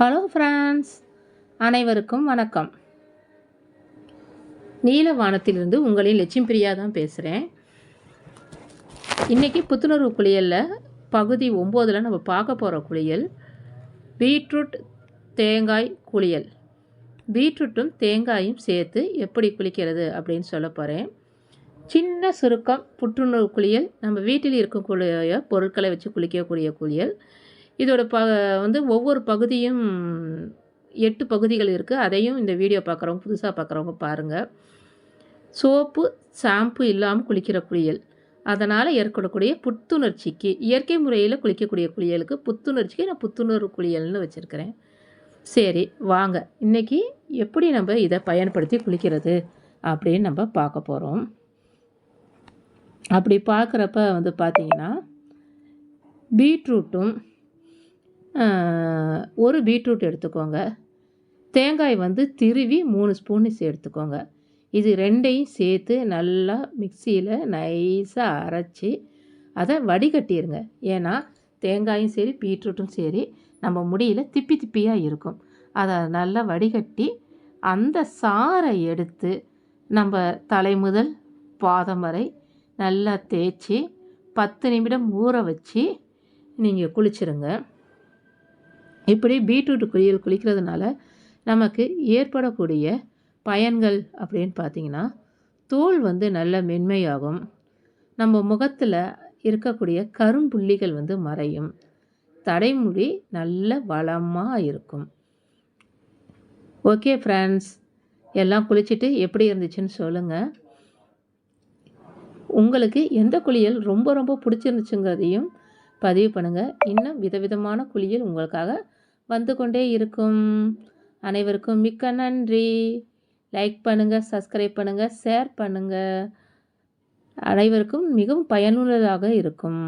Hello friends அனைவருக்கும் வணக்கம். நீல வானத்திலிருந்து உங்களின் லட்சுமி பிரியா தான் பேசுகிறேன் இன்றைக்கி புத்துணர்வு குளியலில் பகுதி ஒம்போதில் நம்ம பார்க்க போகிற குளியல் பீட்ரூட் தேங்காய் குளியல். பீட்ரூட்டும் தேங்காயும் சேர்த்து எப்படி குளிக்கிறது அப்படின்னு சொல்ல போகிறேன் சின்ன சுருக்கம் புற்றுணர்வு குளியல் நம்ம வீட்டில் இருக்கக்கூடிய பொருட்களை வச்சு குளிக்கக்கூடிய குளியல். இதோட ப வந்து ஒவ்வொரு பகுதியும் எட்டு பகுதிகள் இருக்குது அதையும் இந்த வீடியோ பார்க்குறவங்க புதுசாக பார்க்குறவங்க பாருங்கள் சோப்பு ஷாம்பு இல்லாமல் குளிக்கிற குளியல். அதனால் ஏற்படக்கூடிய புத்துணர்ச்சிக்கு இயற்கை முறையில் குளிக்கக்கூடிய குளியலுக்கு புத்துணர்ச்சிக்கு நான் புத்துணர்வு குளியல்னு வச்சுருக்கிறேன். சரி வாங்க. இன்றைக்கி எப்படி நம்ம இதை பயன்படுத்தி குளிக்கிறது அப்படின்னு நம்ம பார்க்க போகிறோம் அப்படி பார்க்குறப்ப வந்து பார்த்திங்கன்னா பீட்ரூட்டும் ஒரு பீட்ரூட் எடுத்துக்கோங்க. தேங்காய் வந்து திருவி மூணு ஸ்பூன் எடுத்துக்கோங்க. இது ரெண்டையும் சேர்த்து நல்லா மிக்சியில் நைஸாக அரைச்சி அதை வடிகட்டிடுங்க ஏன்னா தேங்காயும் சரி பீட்ரூட்டும் சரி நம்ம முடியில் திப்பி திப்பியாக இருக்கும். அதை நல்லா வடிகட்டி அந்த சாறை எடுத்து நம்ம தலை முதல் பாதம் வரை நல்லா தேய்ச்சி பத்து நிமிடம் ஊற வச்சு நீங்கள் குளிச்சிருங்க. இப்படி பீட்ரூட் குளியல் குளிக்கிறதுனால நமக்கு ஏற்படக்கூடிய பயன்கள் அப்படின்னு பார்த்திங்கன்னா தோல் வந்து நல்ல மென்மையாகும். நம்ம முகத்தில் இருக்கக்கூடிய கரும்புள்ளிகள் வந்து மறையும். தடைமுடி நல்ல வளமாக இருக்கும். ஓகே ஃப்ரெண்ட்ஸ் எல்லாம் குளிச்சுட்டு எப்படி இருந்துச்சுன்னு சொல்லுங்கள் உங்களுக்கு எந்த குளியல் ரொம்ப ரொம்ப பிடிச்சிருந்துச்சுங்கிறதையும் பதிவு பண்ணுங்கள் இன்னும் விதவிதமான குளியல் உங்களுக்காக வந்து கொண்டே இருக்கும். அனைவருக்கும் மிக்க நன்றி. லைக் பண்ணுங்கள் சப்ஸ்கிரைப் பண்ணுங்கள் ஷேர் பண்ணுங்கள் அனைவருக்கும் மிகவும் பயனுள்ளதாக இருக்கும்.